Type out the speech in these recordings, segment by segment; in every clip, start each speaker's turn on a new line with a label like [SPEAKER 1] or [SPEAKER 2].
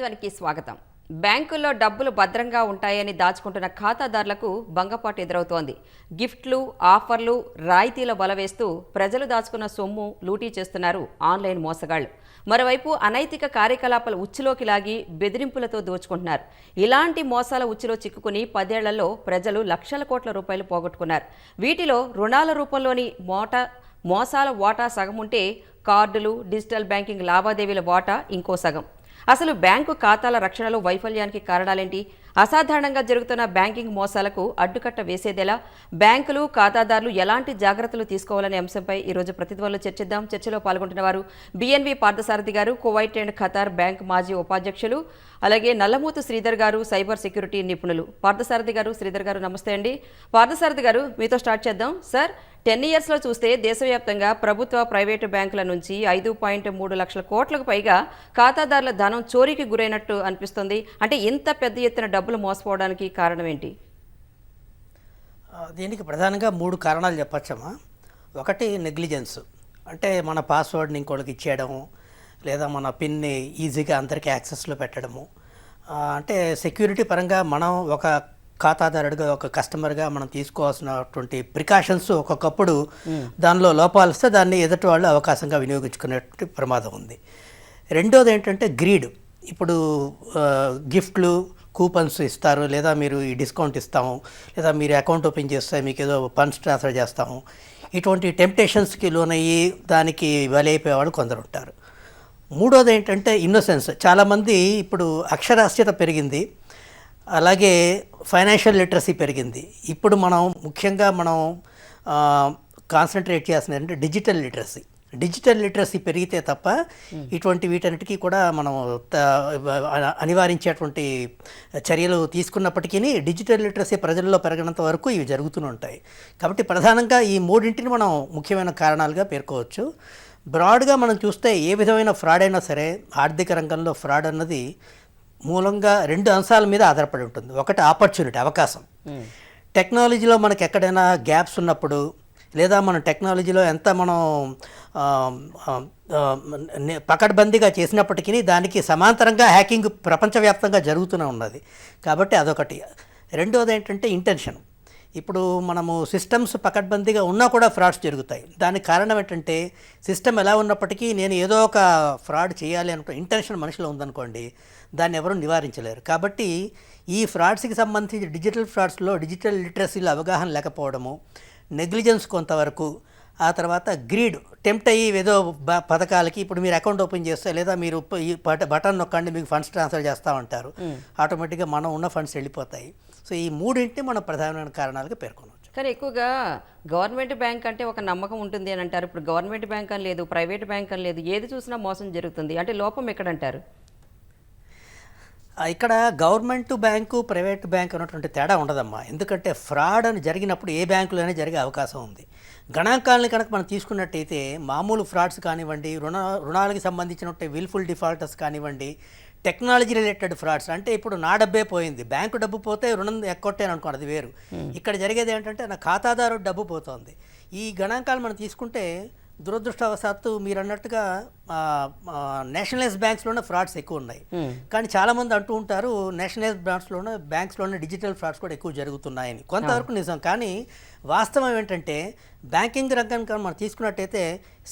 [SPEAKER 1] ప్రతిధ్వనికి స్వాగతం. బ్యాంకుల్లో డబ్బులు భద్రంగా ఉంటాయని దాచుకుంటున్న ఖాతాదారులకు భంగపాటు ఎదురవుతోంది. గిఫ్ట్లు ఆఫర్లు రాయితీల బలవేస్తూ ప్రజలు దాచుకున్న సొమ్ము లూటీ చేస్తున్నారు ఆన్లైన్ మోసగాళ్ళు. మరోవైపు అనైతిక కార్యకలాపాలు ఉచ్చులోకి లాగి బెదిరింపులతో దోచుకుంటున్నారు. ఇలాంటి మోసాల ఉచ్చులో చిక్కుకుని పదేళ్ళలో ప్రజలు లక్షల కోట్ల రూపాయలు పోగొట్టుకున్నారు. వీటిలో రుణాల రూపంలోని మోట మోసాల వాటా సగం ఉంటే కార్డులు డిజిటల్ బ్యాంకింగ్ లావాదేవీల వాటా ఇంకో సగం. అసలు బ్యాంకు ఖాతాల రక్షణలో వైఫల్యానికి కారణాలేంటి? అసాధారణంగా జరుగుతున్న బ్యాంకింగ్ మోసాలకు అడ్డుకట్ట వేసేదెలా బ్యాంకులు ఖాతాదారులు ఎలాంటి జాగ్రత్తలు తీసుకోవాలనే అంశంపై ఈరోజు ప్రతిధ్వనిలో చర్చిద్దాం. చర్చలో పాల్గొంటున్న వారు బిఎన్వి పార్థసారథి గారు కువైట్ అండ్ ఖతార్ బ్యాంక్ మాజీ ఉపాధ్యక్షులు అలాగే నల్లమూతు శ్రీధర్ గారు సైబర్ సెక్యూరిటీ నిపుణులు. పార్థసారథి గారు శ్రీధర్ గారు నమస్తే అండి. పార్థసారథి గారు మీతో స్టార్ట్ చేద్దాం. సార్ టెన్ ఇయర్స్లో చూస్తే దేశవ్యాప్తంగా ప్రభుత్వ ప్రైవేటు బ్యాంకుల నుంచి ఐదు పాయింట్ మూడు లక్షల కోట్లకు పైగా ఖాతాదారుల ధనం చోరీకి గురైనట్టు అనిపిస్తుంది. అంటే ఇంత పెద్ద ఎత్తున డబ్బులు మోసపోవడానికి కారణం ఏంటి?
[SPEAKER 2] దీనికి ప్రధానంగా మూడు కారణాలు చెప్పచ్చమ్మా. ఒకటి నెగ్లిజెన్స్. అంటే మన పాస్వర్డ్ని ఇంకోళ్ళకి ఇచ్చేయడం లేదా మన పిన్ని ఈజీగా అందరికీ యాక్సెస్లో పెట్టడము. అంటే సెక్యూరిటీ పరంగా మనం ఒక ఖాతాదారుడిగా ఒక కస్టమర్గా మనం తీసుకోవాల్సినటువంటి ప్రికాషన్స్ ఒక్కొక్కప్పుడు దానిలో లోపాలు వస్తే దాన్ని ఎదుటి వాళ్ళు అవకాశంగా వినియోగించుకునే ప్రమాదం ఉంది. రెండోది ఏంటంటే గ్రీడ్. ఇప్పుడు గిఫ్ట్లు కూపన్స్ ఇస్తారు లేదా మీరు ఈ డిస్కౌంట్ ఇస్తాము లేదా మీరు అకౌంట్ ఓపెన్ చేస్తే మీకు ఏదో ఫండ్స్ ట్రాన్స్ఫర్ చేస్తాము. ఇటువంటి టెంప్టేషన్స్కి లోనయ్యి దానికి బలైపోయేవాళ్ళు కొందరు ఉంటారు మూడోది ఏంటంటే ఇన్నోసెన్స్ చాలామంది ఇప్పుడు అక్షరాస్యత పెరిగింది. అలాగే ఫైనాన్షియల్ లిటరసీ పెరిగింది. ఇప్పుడు మనం ముఖ్యంగా మనం కాన్సన్ట్రేట్ ఏంటంటే డిజిటల్ లిటరసీ డిజిటల్ లిటరసీ పెరిగితే తప్ప ఇటువంటి వీటన్నిటికీ కూడా మనం అనివారించేటువంటి చర్యలు తీసుకున్నప్పటికీ డిజిటల్ లిటరసీ ప్రజల్లో పెరగనంత వరకు ఇవి జరుగుతూనే ఉంటాయి. కాబట్టి ప్రధానంగా ఈ మూడింటిని మనం ముఖ్యమైన కారణాలుగా పేర్కోవచ్చు. బ్రాడ్గా మనం చూస్తే ఏ విధమైన ఫ్రాడ్ అయినా సరే ఆర్థిక రంగంలో ఫ్రాడ్ అన్నది మూలంగా రెండు అంశాల మీద ఆధారపడి ఉంటుంది. ఒకటి ఆపర్చునిటీ అవకాశం. టెక్నాలజీలో మనకి ఎక్కడైనా గ్యాప్స్ ఉన్నప్పుడు లేదా మనం టెక్నాలజీలో ఎంత మనం పకడ్బందీగా చేసినప్పటికీ దానికి సమాంతరంగా హ్యాకింగ్ ప్రపంచవ్యాప్తంగా జరుగుతూనే ఉన్నది. కాబట్టి అదొకటి. రెండోది ఏంటంటే ఇంటెన్షన్ ఇప్పుడు మనము సిస్టమ్స్ పకడ్బందీగా ఉన్నా కూడా ఫ్రాడ్స్ జరుగుతాయి. దానికి కారణం ఏంటంటే సిస్టమ్ ఎలా ఉన్నప్పటికీ నేను ఏదో ఒక ఫ్రాడ్ చేయాలి అనుకో ఇంటెన్షన్ మనిషిలో ఉందనుకోండి దాన్ని ఎవరు నివారించలేరు. కాబట్టి ఈ ఫ్రాడ్స్కి సంబంధించి డిజిటల్ ఫ్రాడ్స్లో డిజిటల్ లిటరసీలో అవగాహన లేకపోవడము నెగ్లిజెన్స్ కొంతవరకు ఆ తర్వాత గ్రీడ్ టెంప్ట్ అయ్యి ఏదో పథకాలకి ఇప్పుడు మీరు అకౌంట్ ఓపెన్ చేస్తే లేదా మీరు ప- ఈ బట- బటన్ నొక్కండి మీకు ఫండ్స్ ట్రాన్స్ఫర్ చేస్తామంటారు ఆటోమేటిక్గా మనం ఉన్న ఫండ్స్ వెళ్ళిపోతాయి. సో ఈ మూడింటిని మనం ప్రధానమైన కారణాలుగా పేర్కొనవచ్చు.
[SPEAKER 1] కానీ ఎక్కువగా గవర్నమెంట్ బ్యాంక్ అంటే ఒక నమ్మకం ఉంటుంది అని అంటారు. ఇప్పుడు గవర్నమెంట్ బ్యాంక్ అని లేదు ప్రైవేట్ బ్యాంక్ అని లేదు ఏది చూసినా మోసం జరుగుతుంది. అంటే లోపం ఎక్కడంటారు?
[SPEAKER 2] ఇక్కడ గవర్నమెంట్ బ్యాంకు ప్రైవేట్ బ్యాంక్ అన్నటువంటి తేడా ఉండదమ్మా. ఎందుకంటే ఫ్రాడ్ అని జరిగినప్పుడు ఏ బ్యాంకులోనే జరిగే అవకాశం ఉంది. గణాంకాలని కనుక మనం తీసుకున్నట్టయితే మామూలు ఫ్రాడ్స్ కానివ్వండి రుణ రుణాలకి సంబంధించినట్టు విల్ఫుల్ డిఫాల్టర్స్ కానివ్వండి టెక్నాలజీ రిలేటెడ్ ఫ్రాడ్స్. అంటే ఇప్పుడు నా డబ్బే పోయింది. బ్యాంకు డబ్బు పోతే రుణం ఎక్కొట్టాను అనుకోండి అది వేరు. ఇక్కడ జరిగేది ఏంటంటే నా ఖాతాదారు డబ్బు పోతుంది. ఈ గణాంకాలు మనం తీసుకుంటే దురదృష్టవశాత్తు మీరు అన్నట్టుగా నేషనలైజ్ బ్యాంక్స్లోనే ఫ్రాడ్స్ ఎక్కువ ఉన్నాయి కానీ చాలామంది అంటూ ఉంటారు నేషనలైజ్ బ్యాంక్స్లోనే బ్యాంక్స్లోనే డిజిటల్ ఫ్రాడ్స్ కూడా ఎక్కువ జరుగుతున్నాయని. కొంతవరకు నిజం. కానీ వాస్తవం ఏంటంటే బ్యాంకింగ్ రంగం కానీ మనం తీసుకున్నట్టయితే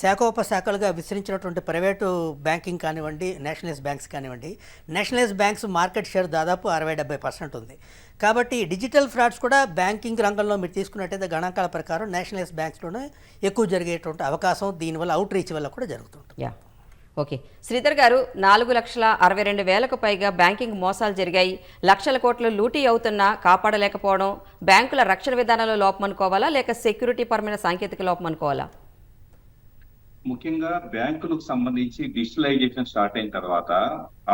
[SPEAKER 2] శాఖోపశాఖలుగా విస్తరించినటువంటి ప్రైవేటు బ్యాంకింగ్ కానివ్వండి నేషనలైజ్ బ్యాంక్స్ కానివ్వండి నేషనలైజ్ బ్యాంక్స్ మార్కెట్ షేర్ దాదాపు అరవై డెబ్బై పర్సెంట్ ఉంది. కాబట్టి డిజిటల్ ఫ్రాడ్స్ కూడా బ్యాంకింగ్ రంగంలో మీరు తీసుకున్నట్టయితే గణాంకాల ప్రకారం నేషనలైజ్ బ్యాంక్స్లోనే ఎక్కువ జరిగేటువంటి అవకాశం దీనివల్ల అవుట్ రీచ్ వల్ల కూడా జరుగుతుంటుంది.
[SPEAKER 1] Yeah okay. శ్రీధర్ గారు నాలుగు లక్షల అరవై రెండు వేలకు పైగా బ్యాంకింగ్ మోసాలు జరిగాయి. లక్షల కోట్లు లూటీ అవుతున్నా కాపాడలేకపోవడం బ్యాంకుల రక్షణ విధానంలో లోపమనుకోవాలా లేక సెక్యూరిటీ పరమైన సాంకేతిక లోపమనుకోవాలా?
[SPEAKER 3] ముఖ్యంగా బ్యాంకులకు సంబంధించి డిజిటలైజేషన్ స్టార్ట్ అయిన తర్వాత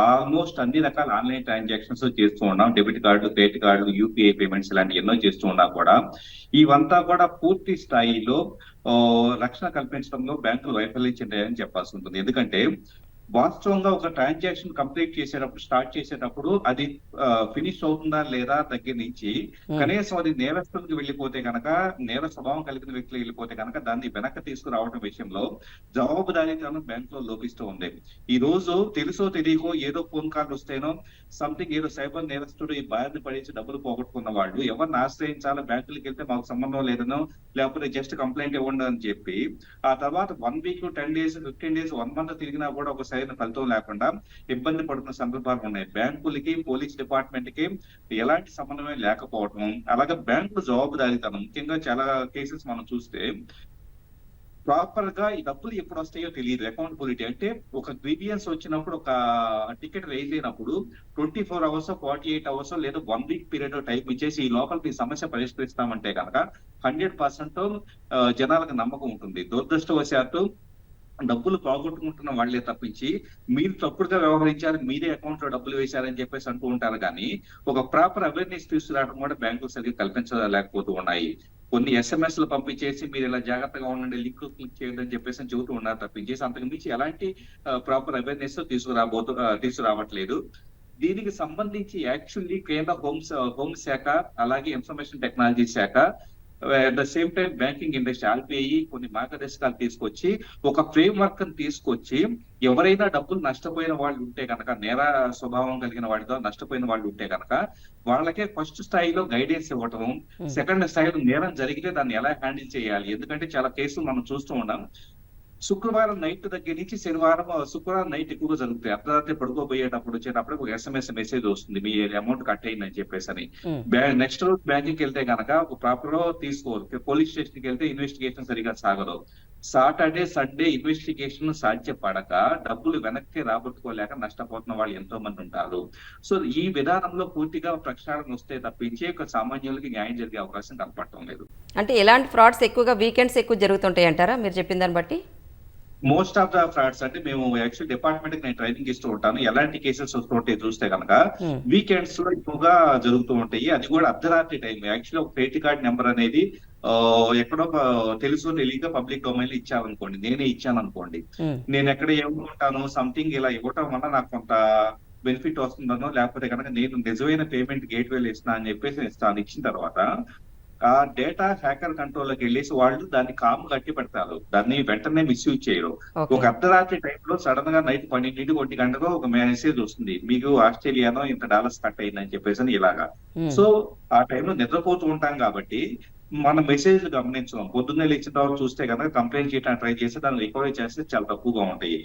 [SPEAKER 3] ఆల్మోస్ట్ అన్ని రకాల ఆన్లైన్ ట్రాన్సాక్షన్స్ చేస్తూ ఉన్నాం. Debit card credit card UPI payments ఇలాంటి ఎన్నో చేస్తూ ఉన్నా కూడా ఇవంతా కూడా పూర్తి స్థాయిలో ఆ, రక్షణ కల్పించడంలో బ్యాంకులు వైఫల్యం చెందాయని చెప్పాల్సి ఉంటుంది. ఎందుకంటే వాస్తవంగా ఒక ట్రాన్సాక్షన్ కంప్లీట్ చేసేటప్పుడు స్టార్ట్ చేసేటప్పుడు అది ఫినిష్ అవుతుందా లేదా దగ్గర నుంచి కనీసం అది నేరస్తులకు వెళ్ళిపోతే కనుక నేర స్వభావం కలిగిన వ్యక్తులు వెళ్ళిపోతే కనుక దాన్ని వెనక్కి తీసుకురావడం విషయంలో జవాబుదారీతనం బ్యాంక్లో లోపిస్తూ ఉంది. ఈ రోజు తెలుసో తెలియకో ఏదో ఫోన్ కాల్ వస్తేనో సంథింగ్ ఏదో సైబర్ నేరస్తుడు ఈ బారిన పడేసి డబ్బులు పోగొట్టుకున్న వాళ్ళు ఎవరిని ఆశ్రయించాలో బ్యాంకులకు వెళ్తే మాకు సంబంధం లేదనో లేకపోతే జస్ట్ కంప్లైంట్ ఇవ్వండి అని చెప్పి ఆ తర్వాత one week ten days fifteen days one month తిరిగినా కూడా ఒక సరైన ఫలితం లేకుండా ఇబ్బంది పడుతున్న సందర్భాలు ఉన్నాయి. బ్యాంకులకి పోలీస్ డిపార్ట్మెంట్కి ఎలాంటి సమన్వయం లేకపోవడం అలాగే బ్యాంకుల జవాబుదారీతనం ముఖ్యంగా చాలా కేసెస్ మనం చూస్తే ప్రాపర్గా ఈ డబ్బులు ఎప్పుడు వస్తాయో తెలియదు. అకౌంటబిలిటీ అంటే ఒక గ్రీవియన్స్ వచ్చినప్పుడు ఒక టికెట్ రైజ్ అయినప్పుడు twenty four hours forty eight hours లేదా వన్ వీక్ పీరియడ్ టైం ఇచ్చేసి ఈ లోపల మీ సమస్య పరిష్కరిస్తామంటే కనుక హండ్రెడ్ పర్సెంట్ జనాలకు నమ్మకం ఉంటుంది. దురదృష్టవశాత్తు డబ్బులు పోగొట్టుకుంటున్న వాళ్ళే తప్పించి మీరు తప్పుడుగా వ్యవహరించారు మీరే అకౌంట్లో డబ్బులు వేశారని చెప్పేసి అంటూ ఉంటారు. కానీ ఒక ప్రాపర్ అవేర్నెస్ తీసుకురావడం కూడా బ్యాంకులు సరిగ్గా కల్పించలేకపోతూ ఉన్నాయి. కొన్ని ఎస్ఎంఎస్లు పంపించేసి మీరు ఇలా జాగ్రత్తగా ఉండండి లింక్ క్లిక్ చేయండి అని చెప్పేసి చెబుతూ ఉన్నారు తప్పించేసి అంతకు మించి ఎలాంటి ప్రాపర్ అవేర్నెస్ తీసుకురాబోతు తీసుకురావట్లేదు. దీనికి సంబంధించి యాక్చువల్లీ కేంద్ర హోమ్ హోమ్ శాఖ అలాగే ఇన్ఫర్మేషన్ టెక్నాలజీ శాఖ at the same time banking industry RBI కొన్ని మార్గదర్శకాలు తీసుకొచ్చి ఒక ఫ్రేమ్ వర్క్ తీసుకొచ్చి ఎవరైనా డబ్బులు నష్టపోయిన వాళ్ళు ఉంటే కనుక నేర స్వభావం కలిగిన వాడితో నష్టపోయిన వాళ్ళు ఉంటే కనుక వాళ్ళకే ఫస్ట్ స్థాయిలో గైడెన్స్ ఇవ్వటం సెకండ్ స్థాయిలో నేరం జరిగితే దాన్ని ఎలా హ్యాండిల్ చేయాలి? ఎందుకంటే చాలా కేసులు మనం చూస్తూ ఉన్నాం. శుక్రవారం నైట్ దగ్గర నుంచి శనివారం శుక్రవారం నైట్ ఎక్కువగా జరుగుతాయి. అర్ధరాత్రి పడుకోబోయేటప్పుడు వచ్చేటప్పుడు ఒక ఎస్ఎంఎస్ మెసేజ్ వస్తుంది. మీ అమౌంట్ కట్ అయిందని చెప్పేసి అని. నెక్స్ట్ రోజు బ్యాంకింగ్ వెళ్తే కనుక ఒక ప్రాపర్ తీసుకోరు. పోలీస్ స్టేషన్కి వెళ్తే ఇన్వెస్టిగేషన్ సరిగా సాగదు. సాటర్డే సండే ఇన్వెస్టిగేషన్ సాధ్యపడక డబ్బులు వెనక్కి రాబట్టుకోలేక నష్టపోతున్న వాళ్ళు ఎంతో మంది ఉంటారు. సో ఈ విధానంలో పూర్తిగా ప్రక్షాళన వస్తే తప్పించి ఒక సామాన్యులకి న్యాయం జరిగే అవకాశం కనపడటం లేదు.
[SPEAKER 1] అంటే ఎలాంటి ఫ్రాడ్స్ ఎక్కువగా వీకెండ్స్ ఎక్కువ జరుగుతుంటాయి అంటారా? మీరు చెప్పిన దాన్ని బట్టి?
[SPEAKER 3] మోస్ట్ ఆఫ్ ద ఫ్రాడ్స్ అంటే మేము యాక్చువల్ డిపార్ట్మెంట్కి నేను ట్రైనింగ్ ఇస్తూ ఉంటాను. ఎలాంటి కేసెస్ వస్తుంటాయి చూస్తే కనుక
[SPEAKER 1] Hmm.
[SPEAKER 3] వీకెండ్స్లో ఎక్కువగా జరుగుతూ ఉంటాయి. అది కూడా అర్ధరాత్రి టైం యాక్చువల్ ఒక క్రెడిట్ కార్డ్ నెంబర్ అనేది ఎక్కడో తెలుసు తెలియక పబ్లిక్ డొమైన్లో ఇచ్చామనుకోండి. నేనే ఇచ్చాను అనుకోండి
[SPEAKER 1] ఉమ్,
[SPEAKER 3] నేను ఎక్కడ ఏమనుకుంటాను? సంథింగ్ ఇలా ఇవ్వటం వల్ల నాకు కొంత బెనిఫిట్ వస్తుందనో లేకపోతే కనుక నేను నిజమైన పేమెంట్ గేట్ వేలు ఇస్తున్నా అని చెప్పేసి ఇస్తాను. ఇచ్చిన తర్వాత ఆ డేటా హ్యాకర్ కంట్రోల్లోకి వెళ్ళేసి వాళ్ళు దాన్ని కాము కట్టి పెడతారు. దాన్ని వెంటనే మిస్యూజ్ చేయరు. ఒక అర్ధరాత్రి టైంలో సడన్గా నైట్ పన్నెండింటి ఒంటి గంటకు ఒక మెసేజ్ వస్తుంది. మీకు ఆస్ట్రేలియాలో ఇంత డాలర్స్ కట్ అయిందని చెప్పేసి అని ఇలాగా.
[SPEAKER 1] ఉమ్,
[SPEAKER 3] సో ఆ టైంలో నిద్రపోతూ ఉంటాం కాబట్టి మన మెసేజ్ గమనించడం పొద్దున్నే లేచిన తర్వాత చూస్తే కనుక కంప్లైంట్ చేయడానికి ట్రై చేస్తే దాన్ని రికవరీ చేస్తే చాలా తక్కువగా ఉంటాయి.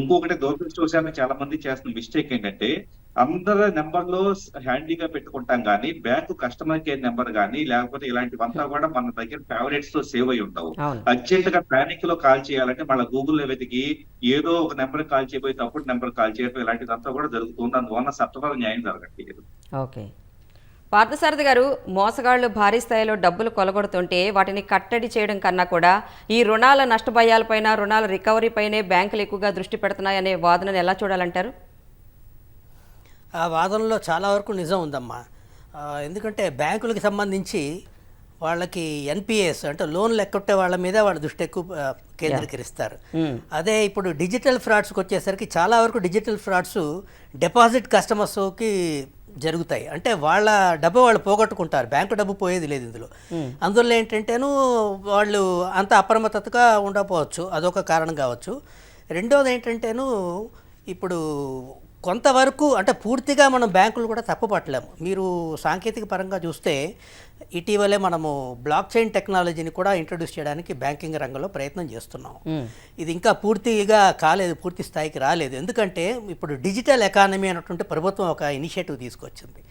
[SPEAKER 3] ఇంకొకటి దురదృష్టవశాన్ని చాలా మంది చేస్తున్న మిస్టేక్ ఏంటంటే అందరి నెంబర్లో హ్యాండీగా పెట్టుకుంటాం కానీ బ్యాంకు కస్టమర్ కేర్ నెంబర్ కానీ లేకపోతే ఇలాంటివంతా కూడా మన దగ్గర ఫేవరెట్స్తో సేవ్ అయి ఉంటావు
[SPEAKER 1] అవును.
[SPEAKER 3] అర్జెంట్గా పానిక్లో కాల్ చేయాలంటే మళ్ళీ గూగుల్లో వెతికి ఏదో ఒక నెంబర్ కాల్ చేయబోయి తప్పుడు నెంబర్ కాల్ చేయడం ఇలాంటిదంతా కూడా జరుగుతుంది. అందువల్ల సత్వర న్యాయం జరగట్లేదు.
[SPEAKER 1] ఓకే. పార్థసారథి గారు మోసగాళ్ళు భారీ స్థాయిలో డబ్బులు కొలగొడుతుంటే వాటిని కట్టడి చేయడం కన్నా కూడా ఈ రుణాల నష్టభయాలపైన రుణాల రికవరీపైనే బ్యాంకులు ఎక్కువగా దృష్టి పెడుతున్నాయనే వాదనను ఎలా చూడాలంటారు?
[SPEAKER 2] ఆ వాదనలో చాలా వరకు నిజం ఉందమ్మా. ఎందుకంటే బ్యాంకులకు సంబంధించి వాళ్ళకి ఎన్పిఎస్ అంటే లోన్లు ఎక్కొట్టే వాళ్ళ మీద వాళ్ళ దృష్టి ఎక్కువ కేంద్రీకరిస్తారు.
[SPEAKER 1] ఉమ్,
[SPEAKER 2] అదే ఇప్పుడు డిజిటల్ ఫ్రాడ్స్కి వచ్చేసరికి చాలా వరకు డిజిటల్ ఫ్రాడ్స్ డిపాజిట్ కస్టమర్స్కి జరుగుతాయి. అంటే వాళ్ళ డబ్బు వాళ్ళు పోగొట్టుకుంటారు. బ్యాంకు డబ్బు పోయేది లేదు ఇందులో. అందువల్ల ఏంటంటేను వాళ్ళు అంత అప్రమత్తతగా ఉండకపోవచ్చు. అదొక కారణం కావచ్చు. రెండోది ఏంటంటేను ఇప్పుడు కొంతవరకు అంటే పూర్తిగా మనం బ్యాంకులు కూడా తప్పుపట్టలేము. మీరు సాంకేతిక పరంగా చూస్తే ఇటీవలే మనము బ్లాక్ చైన్ టెక్నాలజీని కూడా ఇంట్రడ్యూస్ చేయడానికి బ్యాంకింగ్ రంగంలో ప్రయత్నం చేస్తున్నాం. ఇది ఇంకా పూర్తిగా కాలేదు పూర్తి స్థాయికి రాలేదు. ఎందుకంటే ఇప్పుడు డిజిటల్ ఎకానమీ అన్నటువంటి ప్రభుత్వం ఒక ఇనిషియేటివ్ తీసుకొచ్చింది.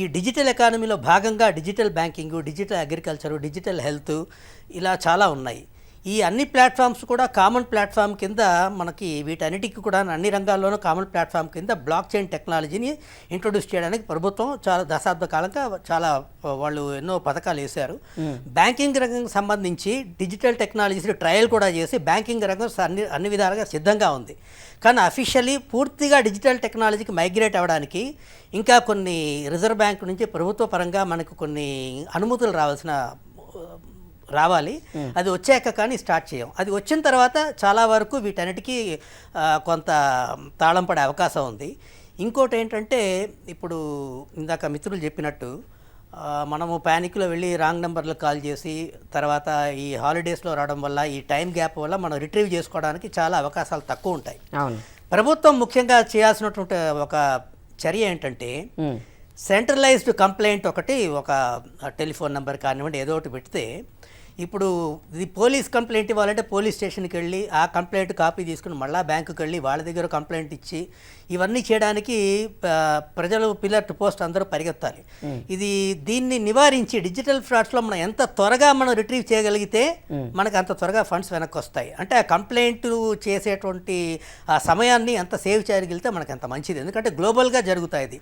[SPEAKER 2] ఈ డిజిటల్ ఎకానమీలో భాగంగా digital banking digital agriculture digital health ఇలా చాలా ఉన్నాయి. ఈ అన్ని ప్లాట్ఫామ్స్ కూడా కామన్ ప్లాట్ఫామ్ కింద మనకి వీటన్నిటికీ కూడా అన్ని రంగాల్లోనూ కామన్ ప్లాట్ఫామ్ కింద బ్లాక్ చైన్ టెక్నాలజీని ఇంట్రొడ్యూస్ చేయడానికి ప్రభుత్వం చాలా దశాబ్ద కాలంగా చాలా వాళ్ళు ఎన్నో పథకాలు వేశారు. బ్యాంకింగ్ రంగం సంబంధించి డిజిటల్ టెక్నాలజీస్ ట్రయల్ కూడా చేసి బ్యాంకింగ్ రంగం అన్ని అన్ని విధాలుగా సిద్ధంగా ఉంది. కానీ అఫీషియల్లీ పూర్తిగా డిజిటల్ టెక్నాలజీకి మైగ్రేట్ అవ్వడానికి ఇంకా కొన్ని రిజర్వ్ బ్యాంక్ నుంచి ప్రభుత్వ పరంగా మనకు కొన్ని అనుమతులు రావాల్సిన రావాలి. అది వచ్చాక కానీ స్టార్ట్ చేయం. అది వచ్చిన తర్వాత చాలా వరకు వీటన్నిటికీ కొంత తాళం పడే అవకాశం ఉంది. ఇంకోటి ఏంటంటే ఇప్పుడు ఇందాక మిత్రులు చెప్పినట్టు మనము ప్యానిక్లో వెళ్ళి రాంగ్ నెంబర్లకు కాల్ చేసి తర్వాత ఈ హాలిడేస్లో రావడం వల్ల ఈ టైం గ్యాప్ వల్ల మనం రిట్రీవ్ చేసుకోవడానికి చాలా అవకాశాలు తక్కువ ఉంటాయి. ప్రభుత్వం ముఖ్యంగా చేయాల్సినటువంటి ఒక చర్య ఏంటంటే. సెంట్రలైజ్డ్ కంప్లైంట్ ఒకటి ఒక టెలిఫోన్ నెంబర్ కానివ్వండి ఏదో ఒకటి పెడితే ఇప్పుడు ఇది పోలీస్ కంప్లైంట్ ఇవ్వాలంటే పోలీస్ స్టేషన్కి వెళ్ళి ఆ కంప్లైంట్ కాపీ తీసుకుని మళ్ళీ బ్యాంకుకి వెళ్ళి వాళ్ళ దగ్గర కంప్లైంట్ ఇచ్చి ఇవన్నీ చేయడానికి ప్రజలు పిల్లర్ టు పోస్ట్ అందరూ పరిగెత్తాలి. ఇది దీన్ని నివారించి డిజిటల్ ఫ్రాడ్స్లో మనం ఎంత త్వరగా మనం రిట్రీవ్ చేయగలిగితే మనకు అంత త్వరగా ఫండ్స్ వెనక్కి వస్తాయి అంటే ఆ కంప్లైంట్ చేసేటువంటి ఆ సమయాన్ని ఎంత సేవ్ చేయగలిగితే మనకు అంత మంచిది. ఎందుకంటే గ్లోబల్గా జరుగుతాయి ఇది.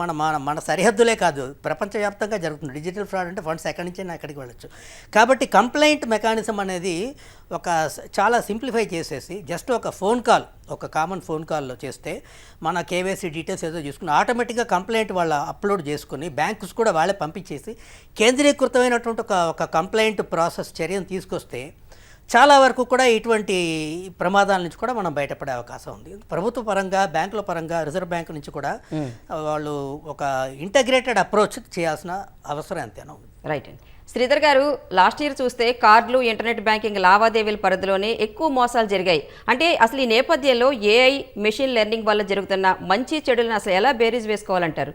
[SPEAKER 2] మన మన మన సరిహద్దులే కాదు. ప్రపంచవ్యాప్తంగా జరుగుతుంది. డిజిటల్ ఫ్రాడ్ అంటే ఫండ్స్ ఎక్కడి నుంచి ఎక్కడికి వెళ్ళొచ్చు. కాబట్టి కంప్లైంట్ మెకానిజం అనేది ఒక చాలా సింప్లిఫై చేసేసి జస్ట్ ఒక ఫోన్ కాల్ ఒక కామన్ ఫోన్ కాల్లో చేస్తే మన కేవైసీ డీటెయిల్స్ ఏదో చూసుకుని ఆటోమేటిక్గా కంప్లైంట్ వాళ్ళ అప్లోడ్ చేసుకుని బ్యాంక్స్ కూడా వాళ్ళే పంపించేసి కేంద్రీకృతమైనటువంటి ఒక ఒక కంప్లైంట్ ప్రాసెస్ చర్యను తీసుకొస్తే చాలా వరకు కూడా ఇటువంటి ప్రమాదాల నుంచి కూడా మనం బయటపడే అవకాశం ఉంది. ప్రభుత్వ పరంగా బ్యాంకుల పరంగా రిజర్వ్ బ్యాంక్ నుంచి కూడా వాళ్ళు ఒక ఇంటగ్రేటెడ్ అప్రోచ్ చేయాల్సిన అవసరం ఎంతైనా ఉంది.
[SPEAKER 1] రైట్ అండి. శ్రీధర్ గారు లాస్ట్ ఇయర్ చూస్తే కార్డులు ఇంటర్నెట్ బ్యాంకింగ్ లావాదేవీల పరిధిలోనే ఎక్కువ మోసాలు జరిగాయి. అంటే అసలు ఈ నేపథ్యంలో ఏఐ మెషిన్ లెర్నింగ్ వల్ల జరుగుతున్న మంచి చెడులను అసలు ఎలా బేరీజ్ వేసుకోవాలంటారు?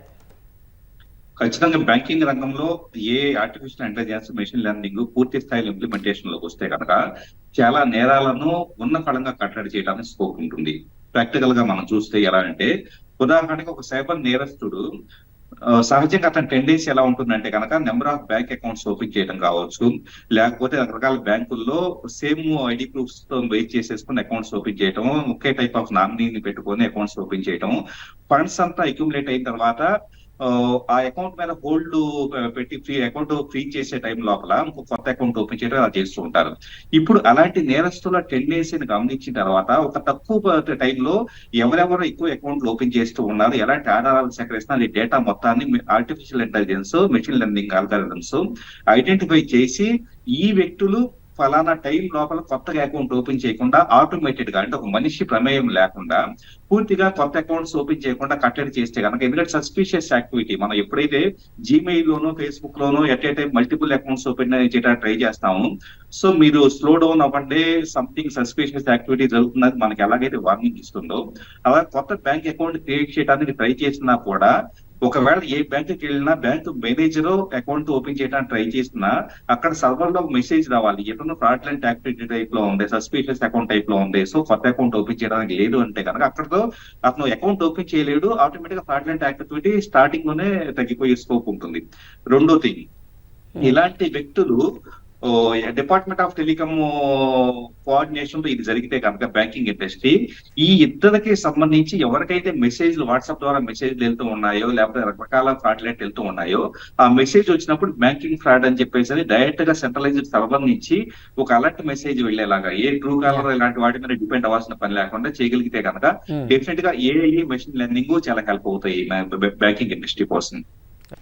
[SPEAKER 3] ఖచ్చితంగా బ్యాంకింగ్ రంగంలో a artificial intelligence machine learning పూర్తి స్థాయిలో ఇంప్లిమెంటేషన్లోకి వస్తే కనుక చాలా నేరాలను ఉన్న ఫలంగా కట్టడి చేయడానికి స్కోప్ ఉంటుంది. ప్రాక్టికల్గా మనం చూస్తే ఎలా అంటే ఉదాహరణకి ఒక సైబర్ నేరస్తుడు సహజంగా అతని టెండెన్సీ ఎలా ఉంటుందంటే కనుక number of bank accounts open చేయడం కావచ్చు లేకపోతే రకరకాల బ్యాంకుల్లో సేమ్ ఐడి ప్రూఫ్స్తో వెయిట్ చేసేసుకుని అకౌంట్స్ ఓపెన్ చేయటం ఒకే టైప్ ఆఫ్ నామినీని పెట్టుకొని అకౌంట్స్ ఓపెన్ చేయటం ఫండ్స్ అంతా అక్యుములేట్ అయిన తర్వాత ఆ అకౌంట్ మీద హోల్డ్ పెట్టి ఫ్రీ అకౌంట్ ఫ్రీ చేసే టైం లోపల ఇంకో కొత్త అకౌంట్ ఓపెన్ చేయడం అలా చేస్తూ ఉంటారు. ఇప్పుడు అలాంటి నేరస్తుల టెండెన్సీని గమనించిన తర్వాత ఒక తక్కువ టైంలో ఎవరెవరు ఎక్కువ అకౌంట్లు ఓపెన్ చేస్తూ ఉన్నారు ఎలాంటి ఆధారాలు సేకరిస్తున్నారు ఈ డేటా మొత్తాన్ని artificial intelligence machine learning algorithms identify చేసి ఈ వ్యక్తులు ఫలానా టైం లోపల కొత్తగా అకౌంట్ ఓపెన్ చేయకుండా ఆటోమేటెడ్గా అంటే ఒక మనిషి ప్రమేయం లేకుండా పూర్తిగా కొత్త అకౌంట్స్ ఓపెన్ చేయకుండా కట్టడి చేస్తే కనుక ఎందుకంటే సస్పీషియస్ యాక్టివిటీ. మనం ఎప్పుడైతే జీమెయిల్ లోనో ఫేస్బుక్ లోనో at a time multiple accounts open చేయడానికి ట్రై చేస్తాము సో మీరు స్లో డౌన్ అవ్వండి సంథింగ్ సస్పీషియస్ యాక్టివిటీ జరుగుతున్నది మనకి ఎలాగైతే వార్నింగ్ ఇస్తుందో అలా కొత్త బ్యాంక్ అకౌంట్ క్రియేట్ చేయడానికి ట్రై చేసినా కూడా ఒకవేళ ఏ బ్యాంకుకి వెళ్ళినా బ్యాంక్ మేనేజర్ అకౌంట్ ఓపెన్ చేయడానికి ట్రై చేసినా అక్కడ సర్వర్లో మెసేజ్ రావాలి. ఏదైనా ఫ్రాడ్లెంట్ యాక్టివిటీ టైప్లో ఉంది సస్పీషియస్ అకౌంట్ టైప్లో ఉంది సో కొత్త అకౌంట్ ఓపెన్ చేయడానికి లేదు అంటే కనుక అక్కడతో అతను అకౌంట్ ఓపెన్ చేయలేడు ఆటోమేటిక్గా ఫ్రాడ్లెంట్ యాక్టివిటీ స్టార్టింగ్లోనే తగ్గిపోయే స్కోప్ ఉంటుంది. రెండో థింగ్ ఇలాంటి వ్యక్తులు డిపార్ట్మెంట్ ఆఫ్ టెలికామ్ కోఆర్డినేషన్లో ఇది జరిగితే కనుక బ్యాంకింగ్ ఇండస్ట్రీ ఈ ఇద్దరికి సంబంధించి ఎవరికైతే మెసేజ్లు వాట్సాప్ ద్వారా మెసేజ్లు వెళ్తూ ఉన్నాయో లేకపోతే రకరకాల ఫ్రాడ్లెట్ వెళ్తూ ఉన్నాయో ఆ మెసేజ్ వచ్చినప్పుడు బ్యాంకింగ్ ఫ్రాడ్ అని చెప్పేసి డైరెక్ట్గా సెంట్రలైజ్డ్ సర్వర్ నుంచి ఒక అలర్ట్ మెసేజ్ వెళ్ళేలాగా. ఏ ట్రూ కాలర్ ఇలాంటి వాటి మీద డిపెండ్ అవ్వాల్సిన పని లేకుండా చేయగలిగితే కనుక డెఫినెట్గా ఏఐ మెషిన్ లెర్నింగ్ చాలా హెల్ప్ అవుతాయి బ్యాంకింగ్ ఇండస్ట్రీ కోసం.